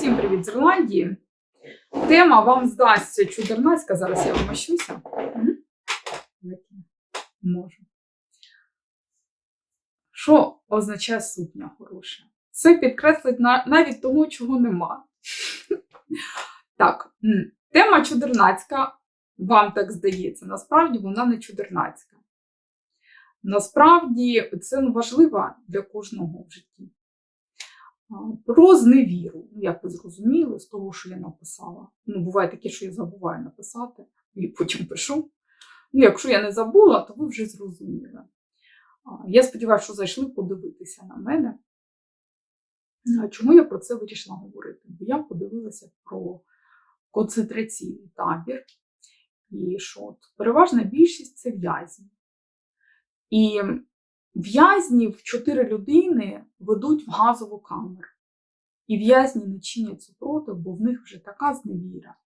Всім привіт з Ірландії. Тема вам здасться чудернацька. Зараз я вмощуся. Можу. Що означає сукня хороша? Це підкреслить навіть того, чого нема. Так, тема чудернацька, вам так здається, насправді вона не чудернацька. Насправді це важливо для кожного в житті. Про зневіру, ну, як ви зрозуміли, з того, що я написала. Ну, буває таке, що я забуваю написати, і потім пишу. Ну, якщо я не забула, то ви вже зрозуміли. Я сподіваюся, що зайшли подивитися на мене. Чому я про це вирішила говорити? Бо я подивилася про концентраційний табір, і що от переважна більшість це в'язні. І в'язнів чотири людини ведуть в газову камеру. І в'язні не чинять супротив, бо в них вже така зневіра.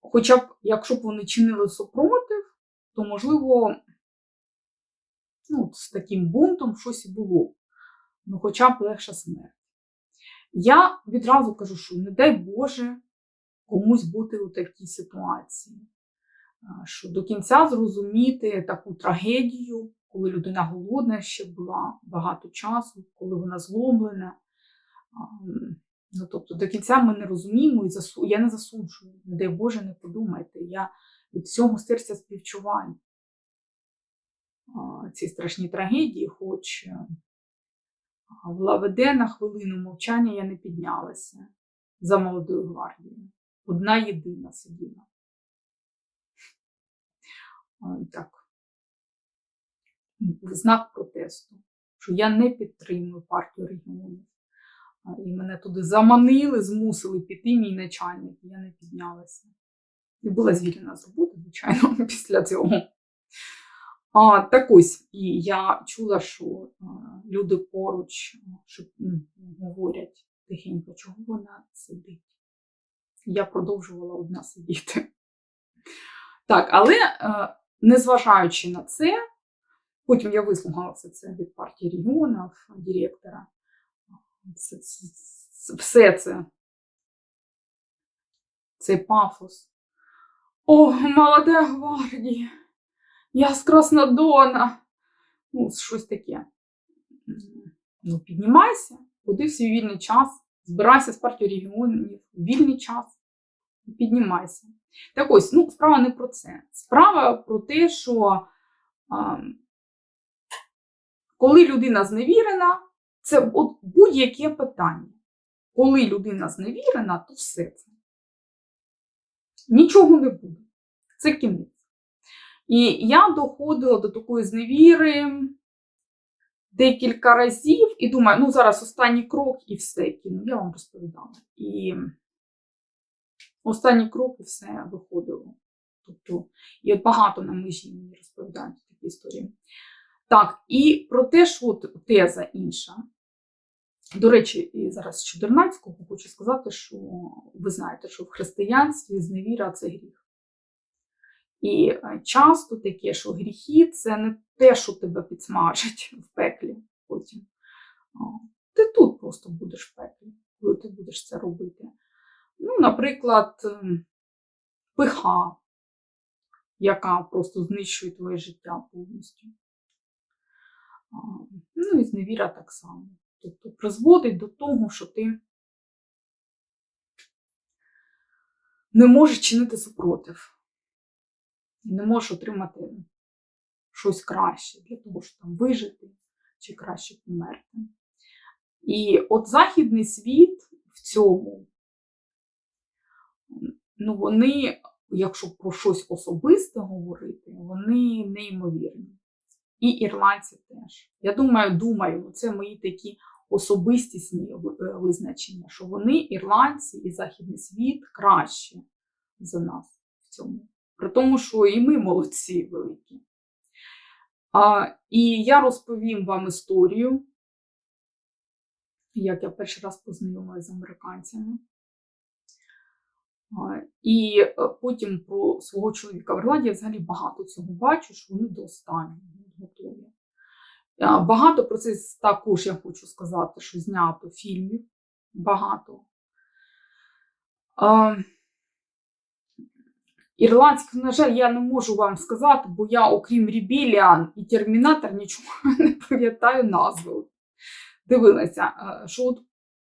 Хоча б, якщо б вони чинили супротив, то, можливо, ну, з таким бунтом щось і було. Ну, хоча б легша смерть. Я відразу кажу, що не дай Боже комусь бути у такій ситуації що до кінця зрозуміти таку трагедію, коли людина голодна ще була багато часу, коли вона зломлена. Ну, тобто до кінця ми не розуміємо і засу... я не засуджую. Не дай Боже, не подумайте. Я від всього серця співчуваю ці страшні трагедії, хоч е, в Лаведе на хвилину мовчання я не піднялася за молодою гвардією. Одна єдина сиділа. Так. Знак протесту, що я не підтримую партію регіонів. І мене туди заманили, змусили піти мій начальник, і я не піднялася. І була звільнена з роботи, звичайно, після цього. А, так ось, і я чула, що а, люди поруч що, говорять тихенько, чого вона сидить. Я продовжувала одна сидіти. Так, але е, незважаючи на це, потім я вислухала це від партії регіонів, директора. Це, це, це, все це, цей пафос. О, молода гвардія! Я з Краснодона. Ну, щось таке. Ну, піднімайся, ходи в свій вільний час, збирайся з партією регіонів, вільний час, піднімайся. Так ось, ну, справа не про це. Справа про те, що а, коли людина зневірена, це от будь-яке питання. Коли людина зневірена, то все це. Нічого не буде. Це кінець. І я доходила до такої зневіри декілька разів і думаю, ну зараз останній крок і все кину. Я вам розповідала. І останній крок і все виходило. Тобто, і багато на межі мені розповідають такі історії. Так, і про те, що от теза інша. До речі, і зараз з Чудернацького хочу сказати, що ви знаєте, що в християнстві зневіра це гріх. І е, часто таке, що гріхи це не те, що тебе підсмажать в пеклі потім. Ти тут просто будеш в пеклі, коли ти будеш це робити. Ну, наприклад, пиха, яка просто знищує твоє життя повністю. Ну і зневіра так само. Тобто призводить до того, що ти не можеш чинити супротив. Не можеш отримати щось краще для того, щоб там вижити чи краще померти. І от західний світ в цьому, ну вони, якщо про щось особисте говорити, вони неймовірні. І ірландці теж. Я думаю, думаю, це мої такі особистісні визначення, що вони, ірландці і західний світ, краще за нас в цьому. При тому, що і ми молодці великі. А, і я розповім вам історію, як я перший раз познайомилася з американцями. І е, потім про свого чоловіка в Ірландії я взагалі багато цього бачу, що вони до останнього готові. Багато про це також я хочу сказати, що знято фільмів. Багато А, Ірландську, на жаль, я не можу вам сказати, бо я, окрім Рібіліан і Термінатор, нічого не пам'ятаю назви. Дивилася, що от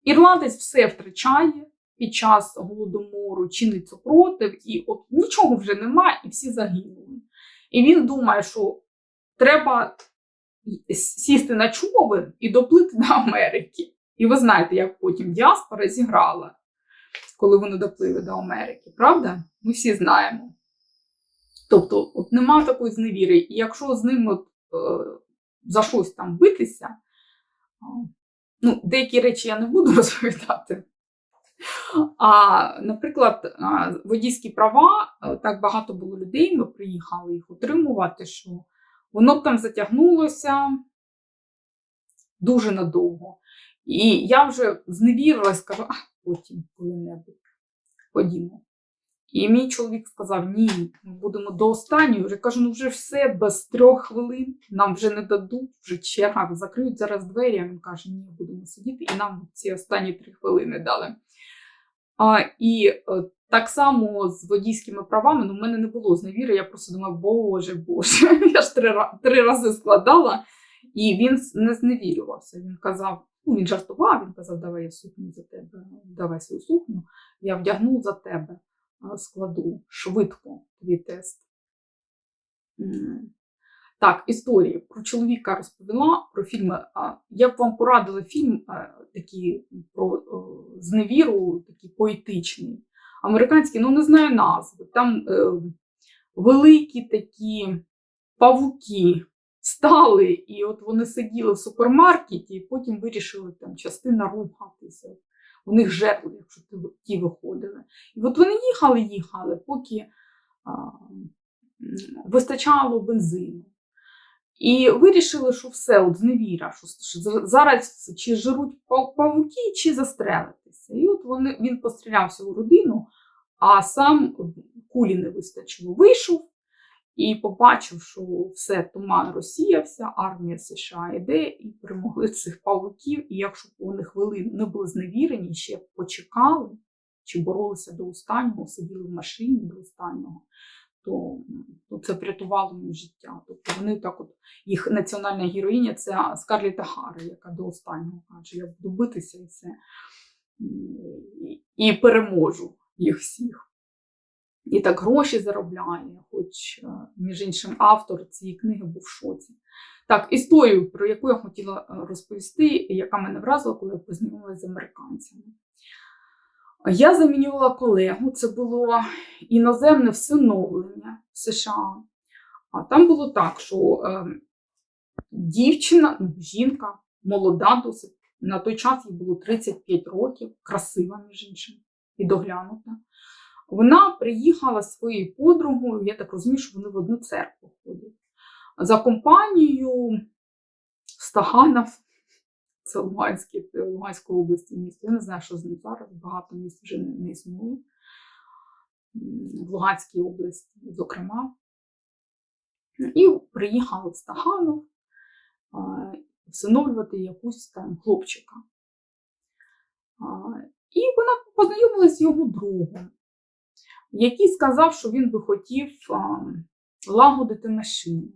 ірландець все втрачає під час голодомору, чинить супротив, і от нічого вже немає, і всі загинули. І він думає, що треба сісти на човен і доплити до Америки. І ви знаєте, як потім діаспора зіграла, коли вони доплили до Америки, правда? Ми всі знаємо. Тобто, от нема такої зневіри. І якщо з ним от, е, за щось там битися, ну, деякі речі я не буду розповідати. А, наприклад, водійські права, е, так багато було людей, ми приїхали їх отримувати, що воно б там затягнулося дуже надовго. І я вже зневірилась, кажу, а потім коли-небудь ходімо. І мій чоловік сказав: ні, ми будемо до останньої. Вже кажу, ну вже все без трьох хвилин, нам вже не дадуть, вже черга закриють зараз двері. А він каже, ні, будемо сидіти, і нам ці останні три хвилини дали. А, І е, так само з водійськими правами, ну в мене не було зневіри, я просто думаю, боже, боже, я ж три, три рази складала, і він не зневірювався. Він казав, ну він жартував, він казав, давай я сукню за тебе, давай свою сукню, я вдягну за тебе, складу швидко твій тест. Так, історії про чоловіка розповіла про фільми. Я б вам порадила фільм е, такий про е, зневіру, такий поетичний. Американський, ну не знаю назви. Там е, великі такі павуки стали, і от вони сиділи в супермаркеті, і потім вирішили там частина рухатися. У них жерли, якщо ті- виходили. І от вони їхали, їхали, поки а, вистачало бензину. І вирішили, що все, от зневіра, що, що зараз чи жируть павуки, чи застрелитися. І от вони, він пострілявся у родину, а сам кулі не вистачило. Вийшов і побачив, що все, туман розсіявся, армія США йде і перемогли цих павуків. І якщо б вони хвилину не були зневірені, ще почекали, чи боролися до останнього, сиділи в машині до останнього, то, то це врятувало їм життя. Тобто вони так от їх національна героїня це Скарліта Хара, яка до останнього каже, я буду битися і все. І переможу їх всіх. І так гроші заробляє, хоч, е, між іншим, автор цієї книги був в шоці. Так, історію, про яку я хотіла е, розповісти, яка мене вразила, коли я познайомилася з американцями. Я замінювала колегу, це було іноземне всиновлення в США. А там було так, що е, дівчина, ну, жінка, молода досить, на той час їй було 35 років, красива, між іншим, і доглянута. Вона приїхала своєю подругою, я так розумію, що вони в одну церкву ходять. За компанією Стаганов, це Луганське, Луганської області місто. Я не знаю, що з ним зараз, багато міст вже не, існує. В Луганській області, зокрема. І приїхали в Стаганов а, всиновлювати якусь там хлопчика. І вона познайомилася з його другом, який сказав, що він би хотів лагодити машину.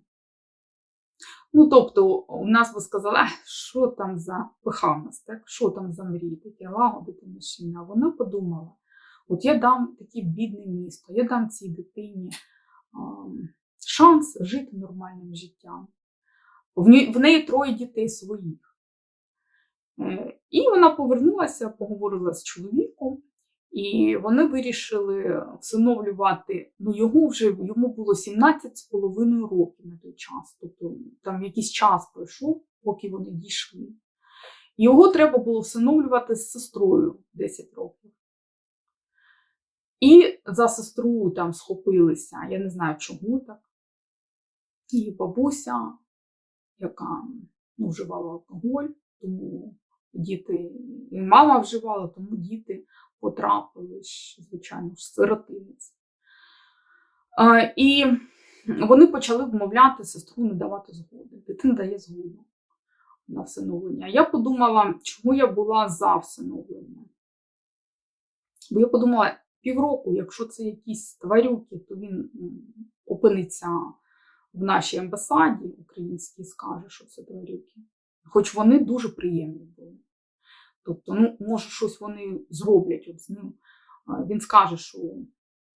Ну, тобто, у нас би сказали, що там за пихавність, так? що там за мрії, таке лагодити машину. А вона подумала: от я дам таке бідне місто, я дам цій дитині шанс жити нормальним життям. В неї троє дітей своїх. Е, І вона повернулася, поговорила з чоловіком, і вони вирішили всиновлювати. Ну, його вже йому було 17 з половиною років на той час. Тобто там якийсь час пройшов, поки вони дійшли. Його треба було всиновлювати з сестрою 10 років. І за сестру там схопилися, я не знаю, чому так. І бабуся, яка ну, вживала алкоголь, тому діти, і мама вживала, тому діти потрапили, ж, звичайно, в сиротинець. І вони почали вмовляти сестру не давати згоди. Дитина дає згоду на всиновлення. Я подумала, чому я була за всиновлення. Бо я подумала, півроку, якщо це якісь тварюки, то він опиниться в нашій амбасаді українській скаже, що це тварюки. Хоч вони дуже приємні. Тобто, ну, може, щось вони зроблять от з ним. Він скаже, що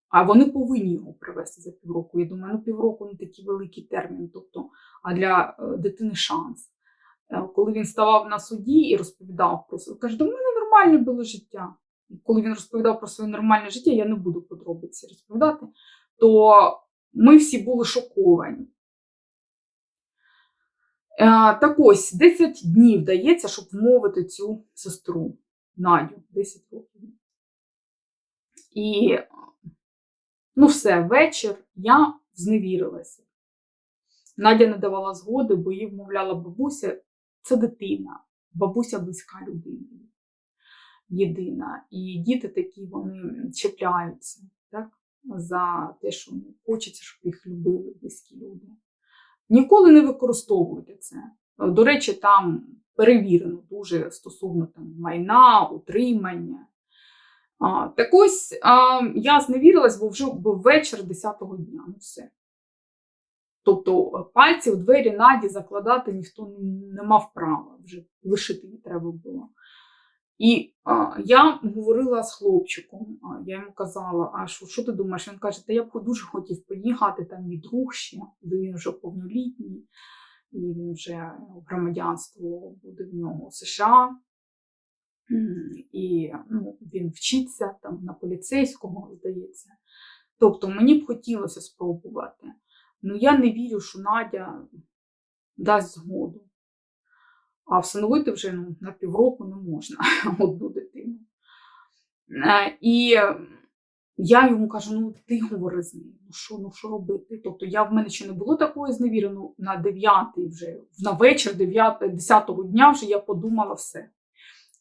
а вони повинні його привезти за півроку. Я думаю, ну півроку не такий великий термін. Тобто, а для е, дитини шанс. Е, Коли він ставав на суді і розповідав про це, каже, до мене нормальне було життя. Коли він розповідав про своє нормальне життя, я не буду подробиці розповідати, то ми всі були шоковані. Е, Так ось 10 днів дається, щоб вмовити цю сестру Надю, 10 років. І ну все, вечір я зневірилася. Надя не давала згоди, бо її вмовляла бабуся. Це дитина, бабуся близька людина. Єдина. І діти такі вони чіпляються так? за те, що хочеться, щоб їх любили близькі люди. Ніколи не використовуйте це. До речі, там перевірено дуже стосовно там, майна, утримання. А, так ось я зневірилась, бо вже був вечір 10-го дня. Ну все. Тобто е, пальці у двері Наді закладати ніхто не мав права, вже лишити її треба було. І а, я говорила з хлопчиком, а, я йому казала, а що, що ти думаєш? Він каже, та я б дуже хотів поїхати, там мій друг ще, бо він вже повнолітній, і він вже громадянство буде в нього США. І ну, він вчиться там на поліцейському, здається. Тобто мені б хотілося спробувати. Ну я не вірю, що Надя дасть згоду. А всиновити вже ну, на півроку не можна одну дитину. Е, І я йому кажу: ну ти говори з ним, ну що, ну що робити? Тобто я в мене ще не було такої зневіри, ну на 9 вже, на вечір 9, 10 дня вже я подумала все.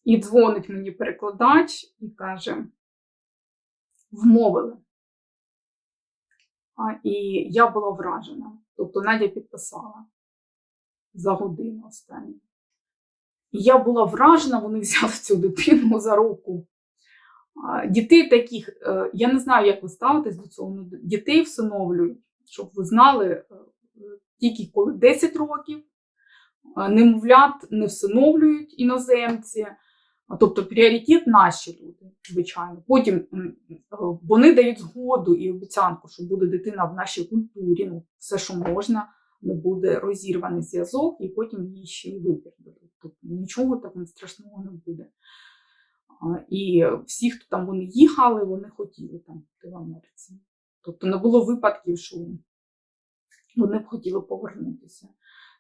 І дзвонить мені перекладач і каже: вмовили. А, і я була вражена. Тобто Надя підписала за годину останню. Я була вражена, вони взяли цю дитину за руку. Дітей таких, е, я не знаю, як ви ставитесь до цього, але дітей всиновлюють, щоб ви знали, е, тільки коли 10 років, немовлят не всиновлюють іноземці. Тобто пріоритет наші люди, звичайно. Потім е, вони дають згоду і обіцянку, що буде дитина в нашій культурі, ну, все, що можна, не буде розірваний зв'язок, і потім її ще й вибір. Тобто нічого такого страшного не буде. І всі, хто там вони їхали, вони хотіли там бути в Америці. Тобто не було випадків, що вони б хотіли повернутися.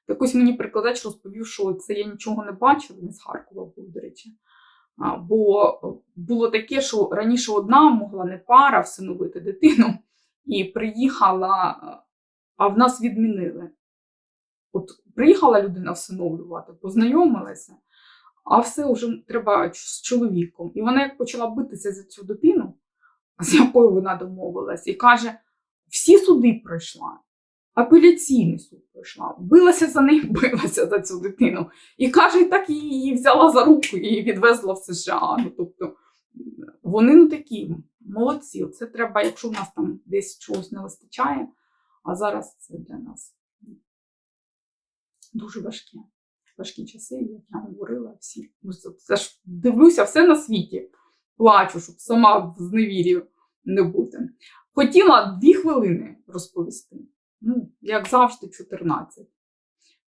Так ось мені прикладач розповів, що це я нічого не бачив, він з Харкова був, до речі. Бо було таке, що раніше одна могла не пара всиновити дитину, і приїхала, а в нас відмінили. От приїхала людина всиновлювати, познайомилася, а все вже треба з чоловіком. І вона як почала битися за цю дитину, з якою вона домовилась, і каже: всі суди пройшла. Апеляційний суд пройшла, билася за неї, билася за цю дитину. І каже, так її взяла за руку і відвезла в США. Ну, тобто вони ну такі молодці. Це треба, якщо в нас там десь чогось не вистачає, а зараз це для нас дуже важкі. Важкі часи, як я говорила, всі. Ну, це ж дивлюся все на світі. Плачу, щоб сама в зневірі не бути. Хотіла дві хвилини розповісти. Ну, як завжди, 14.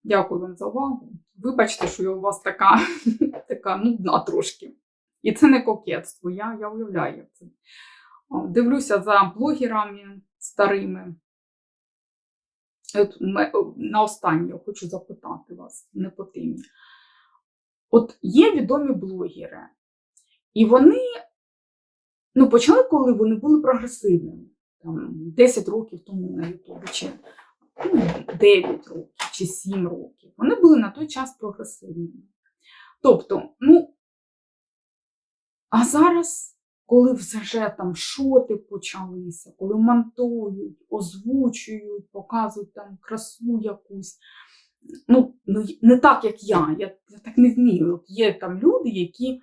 Дякую вам за увагу. Вибачте, що я у вас така, така нудна трошки. І це не кокетство. Я, я уявляю, це. Дивлюся за блогерами старими. От на останнє хочу запитати вас, не по темі. От є відомі блогери, і вони ну, почали, коли вони були прогресивними там, 10 років тому на Ютубі, чи ну, 9 років, чи 7 років. Вони були на той час прогресивними. Тобто, ну, а зараз, коли вже там шоти почалися, коли монтують, озвучують, показують там красу якусь. Ну, ну не так, як я. Я, я так не вмію. От є там люди, які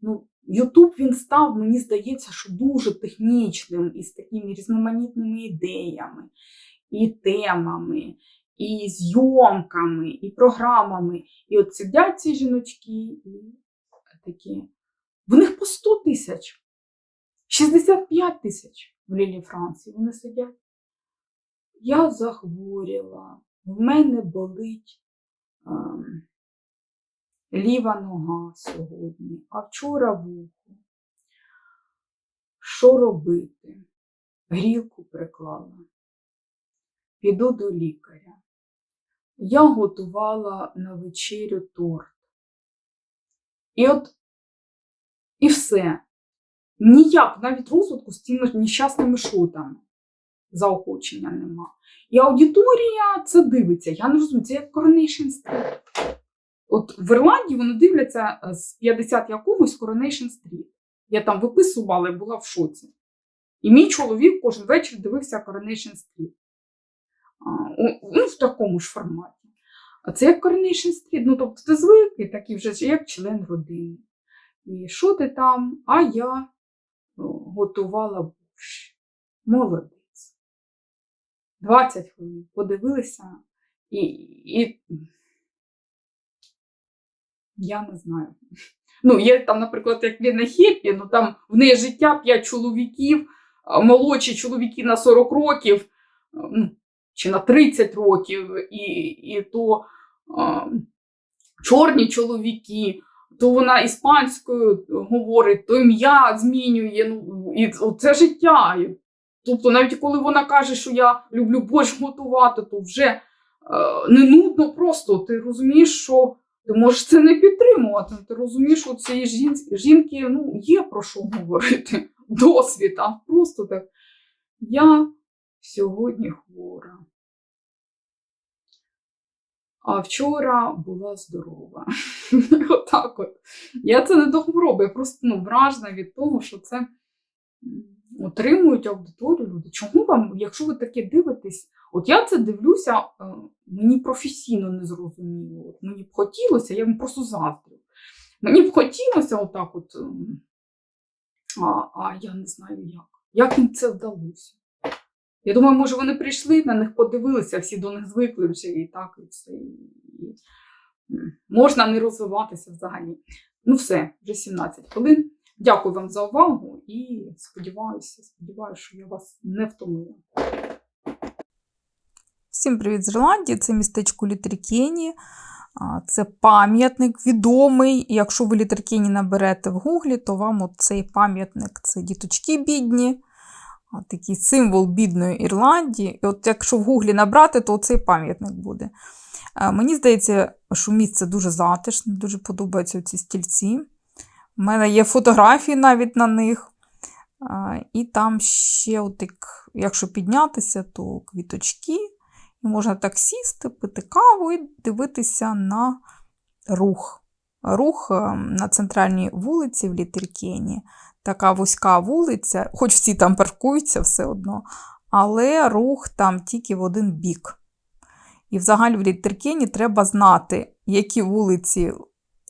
ну, Ютуб він став, мені здається, що дуже технічним і з такими різноманітними ідеями, і темами, і зйомками, і програмами. І от сидять ці жіночки і такі. В них по 100 тисяч, 65 тисяч в Лілі Франції. Вони сидять. Я захворіла, в мене болить ем, ліва нога сьогодні, а вчора вухо. Що робити? Грілку приклала. Піду до лікаря. Я готувала на вечерю торт. І от і все. Ніяк навіть розвитку з цими нещасними шотами заохочення нема. І аудиторія це дивиться. Я не розумію, це як Coronation Street. От в Ірландії вони дивляться е, з 50 якогось Coronation Street. Я там виписувала і була в шоці. І мій чоловік кожен вечір дивився Coronation Street. Ну, в такому ж форматі. А це як Coronation Street. Ну, тобто ти звик, і такий вже як член родини. І що ти там? А я готувала борщ. Молодець. 20 хвилин подивилися, і, і я не знаю. Ну, є там, наприклад, як Ліна Хеппі, ну там в неї життя 5 чоловіків, молодші чоловіки на 40 років, ну, чи на 30 років, і, і то а, чорні чоловіки, то вона іспанською говорить, то ім'я змінює. Ну, і це життя. Тобто, навіть коли вона каже, що я люблю борщ готувати, то вже е, не нудно просто. Ти розумієш, що ти можеш це не підтримувати. Ти розумієш, що цієї жін- жінки ну, є про що говорити. Досвід, а просто так. Я сьогодні хвора. А вчора була здорова. Отак от. Я це не до хвороби, я просто ну, вражена від того, що це отримують аудиторію люди. Чому вам, якщо ви таке дивитесь, от я це дивлюся, е, мені професійно не зрозуміло. Мені б хотілося, я вам просто заздрю. Мені б хотілося отак, от, ем, а, а я не знаю як. Як їм це вдалося? Я думаю, може, вони прийшли, на них подивилися, всі до них звикли вже і так, і все. Можна не розвиватися взагалі. Ну, все, вже 17 хвилин. Дякую вам за увагу і сподіваюся, сподіваюся, що я вас не втомила. Всім привіт з Ірландії. Це містечко Літеркені. Це пам'ятник відомий. Якщо ви Літеркені наберете в гуглі, то вам от цей пам'ятник це діточки бідні, такий символ бідної Ірландії. І от якщо в гуглі набрати, то цей пам'ятник буде. Мені здається, що місце дуже затишне, дуже подобаються ці стільці. У мене є фотографії навіть на них. І там ще, от як, якщо піднятися, то квіточки. І можна так сісти, пити каву і дивитися на рух. Рух е, на центральній вулиці в Літеркені. Така вузька вулиця, хоч всі там паркуються все одно, але рух там тільки в один бік. І взагалі в Літеркені треба знати, які вулиці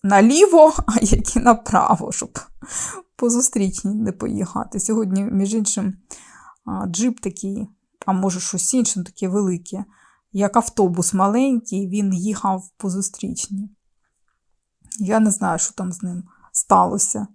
наліво, а які направо, щоб по зустрічній не поїхати. Сьогодні, між іншим, джип такий, а може щось інше, ну, таке велике, як автобус маленький, він їхав по зустрічній. Я не знаю, що там з ним сталося.